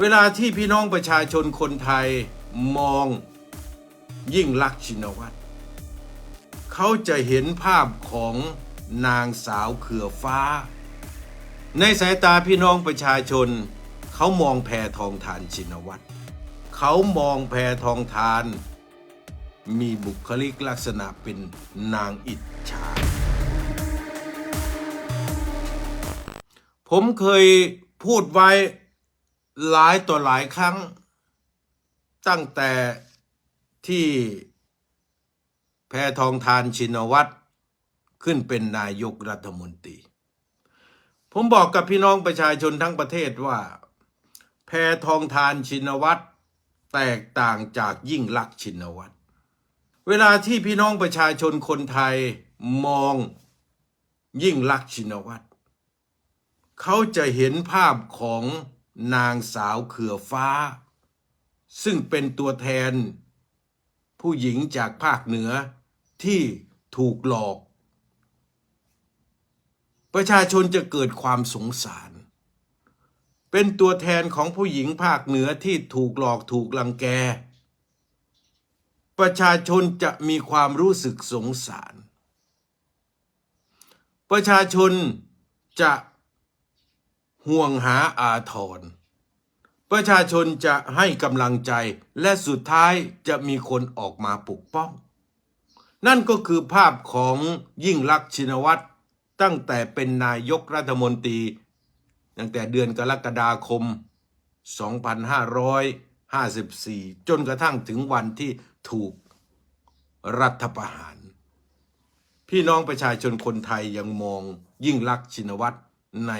เวลาที่พี่น้องประชาชนคนไทยมองยิ่งลักษณ์ชินวัตรเขาจะเห็นภาพของนางสาวเขือฟ้า ในสายตาพี่น้องประชาชน เขามองแพทองทานชินวัตรเขามองแพทองทาน มีบุคลิกลักษณะเป็นนางอิจฉาผมเคยพูดไว้ หลายต่อหลายครั้ง ตั้งแต่ที่แพทองทานชินวัตรขึ้นเป็นนายกรัฐมนตรี ผมบอกกับพี่น้องประชาชนทั้งประเทศว่า แพทองทานชินวัตรแตกต่างจากยิ่งลักษณ์ชินวัตร เวลาที่พี่น้องประชาชนคนไทยมองยิ่งลักษณ์ชินวัตร เขาจะเห็นภาพของ นางสาวเขือฟ้า ซึ่งเป็นตัวแทน ผู้หญิงจากภาคเหนือที่ถูกหลอก ประชาชนจะเกิดความสงสาร เป็นตัวแทนของผู้หญิงภาคเหนือที่ถูกหลอกถูกลังแก ประชาชนจะมีความรู้สึกสงสาร ประชาชนจะ ห่วงหาอาทร ประชาชนจะให้กำลังใจและสุดท้ายจะมีคนออกมาปกป้อง นั่นก็คือภาพของยิ่งลักษณ์ชินวัตรตั้งแต่เป็นนายกรัฐมนตรี ตั้งแต่เดือนกรกฎาคม 2554 จนกระทั่งถึงวันที่ถูกรัฐประหาร พี่น้องประชาชนคนไทยยังมองยิ่งลักษณ์ชินวัตรใน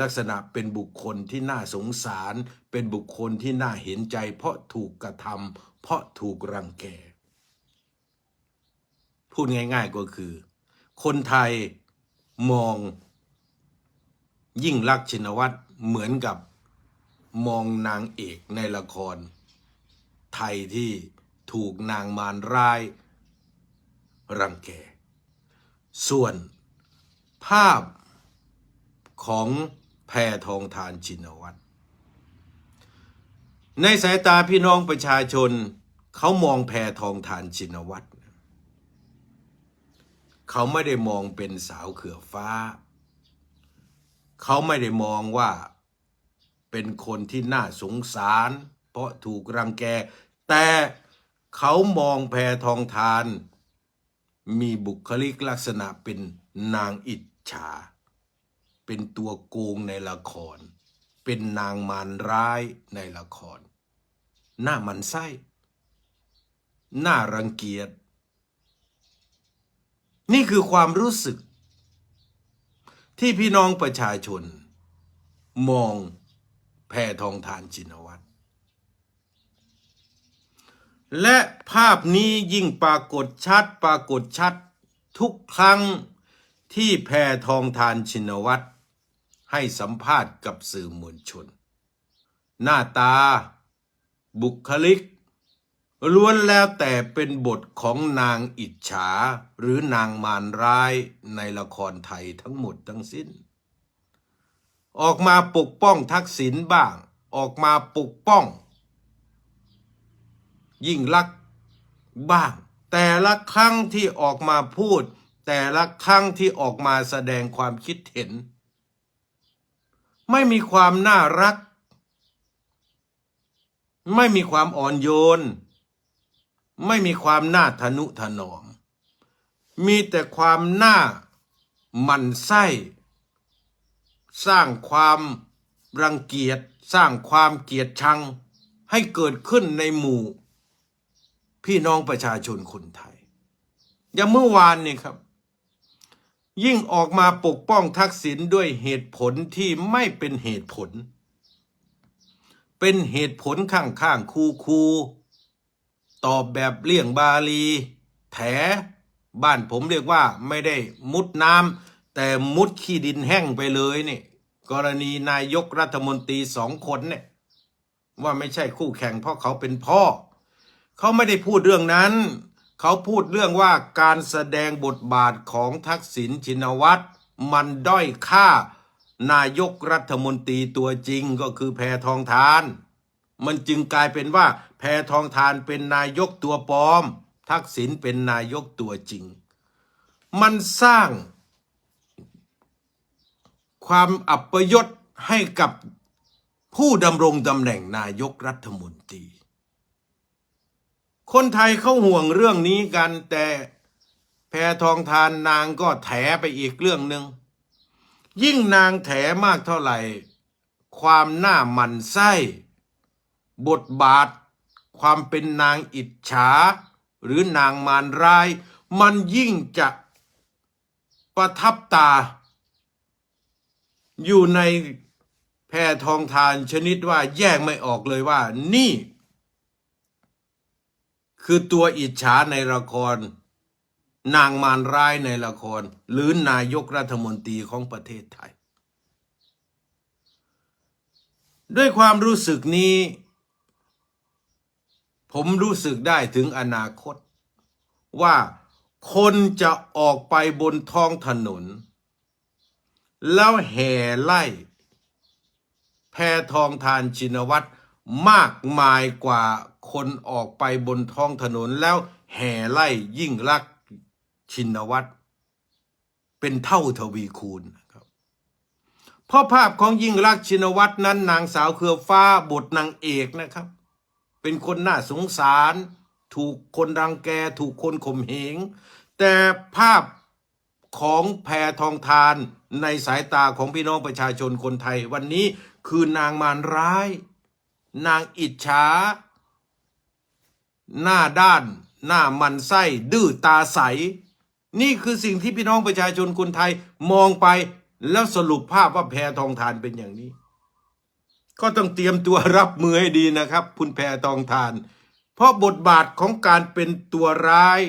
ลักษณะเป็นบุคคลที่น่าสงสาร เป็นบุคคลที่น่าเห็นใจ เพราะถูกกระทำเพราะถูกรังแก พูดง่ายๆก็คือ คนไทยมองยิ่งลักษณ์ชินวัตรเหมือนกับมองนางเอกในละคร ไทยที่ถูกนางมารร้าย รังแก ส่วนภาพ ของแพทองทานชินวัตรในสายตาพี่น้องประชาชนเขามองแพทองทานชินวัตรเขาไม่ได้มองเป็นสาวเขือฟ้า เขาไม่ได้มองว่าเป็นคนที่น่าสงสาร เพราะถูกรังแก แต่เขามองแพทองทาน มีบุคลิกลักษณะเป็นนางอิจฉา เป็นตัวโกงในละคร เป็นนางมารร้ายในละคร หน้ามันไส้หน้ารังเกียจ นี่คือความรู้สึก ที่พี่น้องประชาชน มองแพทองทานชินวัตรและภาพนี้ยิ่งปรากฏชัดปรากฏชัดทุกครั้งที่แพทองทานชินวัตร ให้สัมภาษณ์กับสื่อมวลชน หน้าตา บุคลิกล้วนแล้วแต่เป็นบทของนางอิจฉาหรือนางมารร้ายในละครไทยทั้งหมดทั้งสิ้น ออกมาปกป้องทักษิณบ้าง ออกมาปกป้อง ยิ่งลักบ้าง แต่ละครั้งที่ออกมาพูด แต่ละครั้งที่ออกมาแสดงความคิดเห็น ไม่มีความน่ารัก ไม่มีความอ่อนโยน ไม่มีความน่าทนุถนอม มีแต่ความน่ามันไส้ สร้างความรังเกียจสร้างความเกียดชังให้เกิดขึ้นในหมู่ พี่น้องประชาชนคนไทย อย่างเมื่อวานนี่ครับ ยิ่งออกมาปกป้องทักษิณด้วยเหตุผลที่ไม่เป็นเหตุผล เป็นเหตุผลข้างข้างคูคูตอบแบบเลี่ยงบาลี แถ บ้านผมเรียกว่าไม่ได้มุดน้ำแต่มุดขี้ดินแห้งไปเลยนี่กรณีนายกรัฐมนตรีสองคนเนี่ยว่าไม่ใช่คู่แข่งเพราะเขาเป็นพ่อ เขาไม่ได้พูดเรื่องนั้น เขาพูดเรื่องว่าการแสดงบทบาทของทักษิณชินวัตรมันด้อยค่านายกรัฐมนตรีตัวจริงก็คือแพทองทาน มันจึงกลายเป็นว่า แพทองทานเป็นนายกตัวปลอม ทักษิณเป็นนายกตัวจริง มันสร้างความอัปยศให้กับผู้ดำรงตำแหน่งนายกรัฐมนตรี คนไทยเขาห่วงเรื่องนี้กันแต่แพทองทานนางก็แถไปอีกเรื่องหนึ่งยิ่งนางแถมากเท่าไหร่ ความหน้าหมันไส้ บทบาท ความเป็นนางอิจฉา หรือนางมารร้าย มันยิ่งจะประทับตา อยู่ในแพทองทานชนิดว่าแยกไม่ออกเลยว่านี่ คือตัวอิจฉาในละคร นางมารร้ายในละคร หรือนายกรัฐมนตรีของประเทศไทย ด้วยความรู้สึกนี้ ผมรู้สึกได้ถึงอนาคต ว่าคนจะออกไปบนท้องถนน แล้วแห่ไล่แพทองทานชินวัตร มากมายกว่าคนออกไปบนท้องถนนแล้วแห่ไล่ยิ่งลักชินวัตรเป็นเท่าทวีคูณครับเพราะภาพของยิ่งลักชินวัตรนั้นนางสาวเครือฟ้าบทนางเอกนะครับ เป็นคนน่าสงสาร ถูกคนรังแกถูกคนข่มเหง แต่ภาพของแพทองทานในสายตาของพี่น้องประชาชนคนไทย วันนี้คือนางมารร้าย นางอิจฉาหน้าด้าน หน้ามันไส้ ดื้อตาใส นี่คือสิ่งที่พี่น้องประชาชนคนไทยมองไปแล้วสรุปภาพว่าแพรทองทานเป็นอย่างนี้ ก็ต้องเตรียมตัวรับมือให้ดีนะครับ คุณแพรทองทาน เพราะบทบาทของการเป็นตัวร้าย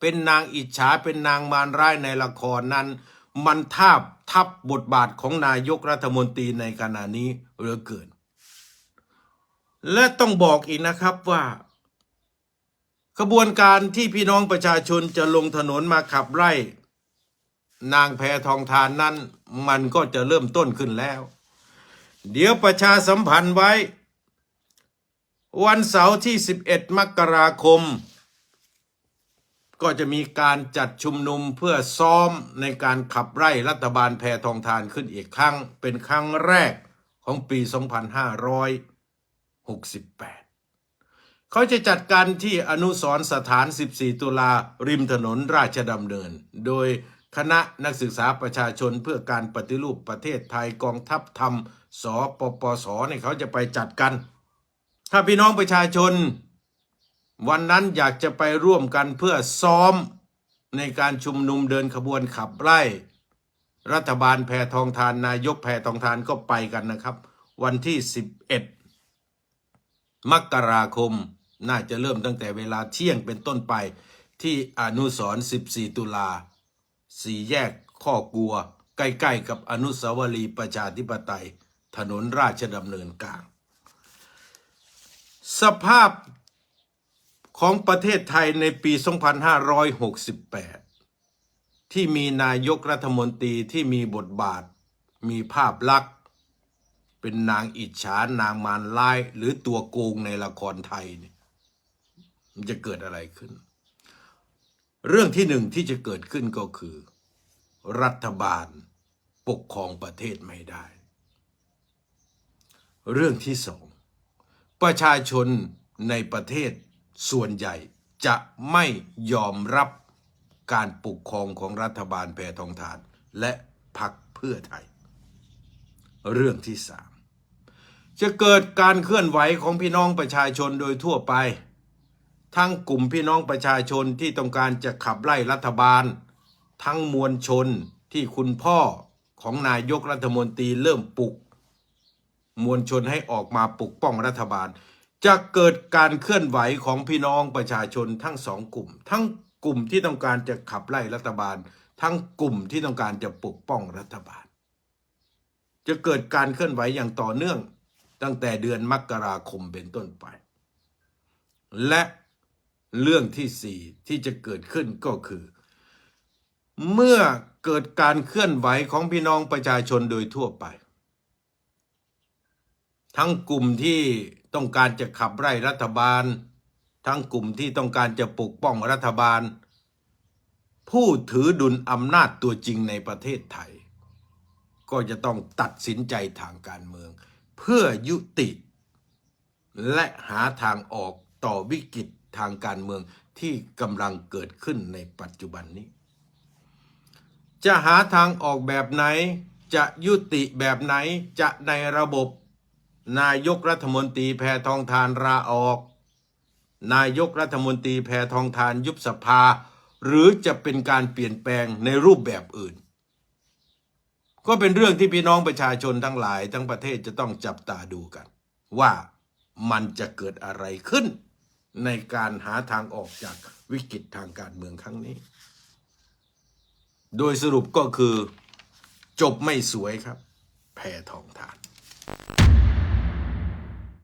เป็นนางอิจฉาเป็นนางมารร้ายในละครนั้น มันทาบทับบทบาทของนายกรัฐมนตรีในขณะนี้เหลือเกิน และต้องบอกอีกนะครับว่า ขบวนการที่พี่น้องประชาชนจะลงถนนมาขับไล่ นางแพทองทานนั้น มันก็จะเริ่มต้นขึ้นแล้ว เดี๋ยวประชาสัมพันธ์ไว้ วันเสาร์ที่ 11 มกราคม ก็จะมีการจัดชุมนุมเพื่อซ้อมในการขับไล่รัฐบาลแพทองทานขึ้นอีกครั้ง เป็นครั้งแรกของปี 2568 เขาจะจัดการที่อนุสรสถาน 14 ตุลาริมถนนราชดำเนิน โดยคณะนักศึกษาประชาชนเพื่อการปฏิรูปประเทศไทยกองทัพธรรมสปปสเนี่ยเขาจะไปจัดกัน ถ้าพี่น้องประชาชน วันนั้นอยากจะไปร่วมกันเพื่อซ้อมในการชุมนุมเดินขบวนขับไล่ รัฐบาลแพทองทานนายกแพทองทานก็ไปกันนะครับ วันที่ 11 มกราคม น่าจะเริ่มตั้งแต่เวลาเที่ยงเป็นต้นไป ที่อนุสรณ์14 ตุลาสี่แยกข้อกลัว ใกล้ๆกับอนุสาวรีย์ประชาธิปไตย ถนนราชดำเนินกลาง สภาพของประเทศไทยในปี 2568 ที่มีนายกรัฐมนตรีที่มีบทบาท มีภาพลักษณ์ เป็นนางอิจฉานางมารร้าย หรือตัวโกงในละครไทยเนี่ยมันจะเกิดอะไรขึ้น เรื่องที่หนึ่งที่จะเกิดขึ้นก็คือ รัฐบาลปกครองประเทศไม่ได้ เรื่องที่สองประชาชนในประเทศส่วนใหญ่จะไม่ยอมรับการปกครองของรัฐบาลแพรทองทานและพรรคเพื่อไทย เรื่องที่สามจะเกิดการเคลื่อนไหวของพี่น้องประชาชนโดยทั่วไป ทั้งกลุ่มพี่น้องประชาชนที่ต้องการจะขับไล่รัฐบาล ทั้งมวลชนที่คุณพ่อของนายกรัฐมนตรีเริ่มปลุก มวลชนให้ออกมาปลุกป้องรัฐบาล จะเกิดการเคลื่อนไหวของพี่น้องประชาชนทั้งสองกลุ่ม ทั้งกลุ่มที่ต้องการจะขับไล่รัฐบาล ทั้งกลุ่มที่ต้องการจะปลุกป้องรัฐบาล จะเกิดการเคลื่อนไหวอย่างต่อเนื่องตั้งแต่เดือนมกราคมเป็นต้นไป และเรื่องที่สี่ที่จะเกิดขึ้นก็คือ เมื่อเกิดการเคลื่อนไหวของพี่น้องประชาชนโดยทั่วไป ทั้งกลุ่มที่ต้องการจะขับไล่รัฐบาล ทั้งกลุ่มที่ต้องการจะปกป้องรัฐบาล ผู้ถือดุลอำนาจตัวจริงในประเทศไทย ก็จะต้องตัดสินใจทางการเมือง เพื่อยุติ และหาทางออกต่อวิกฤตทางการเมืองที่กำลังเกิดขึ้นในปัจจุบันนี้ จะหาทางออกแบบไหน จะยุติแบบไหนจะในระบบ นายกรัฐมนตรีแพทองทานลาออก นายกรัฐมนตรีแพทองทานยุบสภา หรือจะเป็นการเปลี่ยนแปลงในรูปแบบอื่น ก็เป็นเรื่องที่พี่น้องประชาชนทั้งหลายทั้งประเทศจะต้องจับตาดูกัน ว่ามันจะเกิดอะไรขึ้น ในการหาทางออกจากวิกฤตทางการเมืองครั้งนี้ โดยสรุปก็คือจบไม่สวยครับ แพทองทาน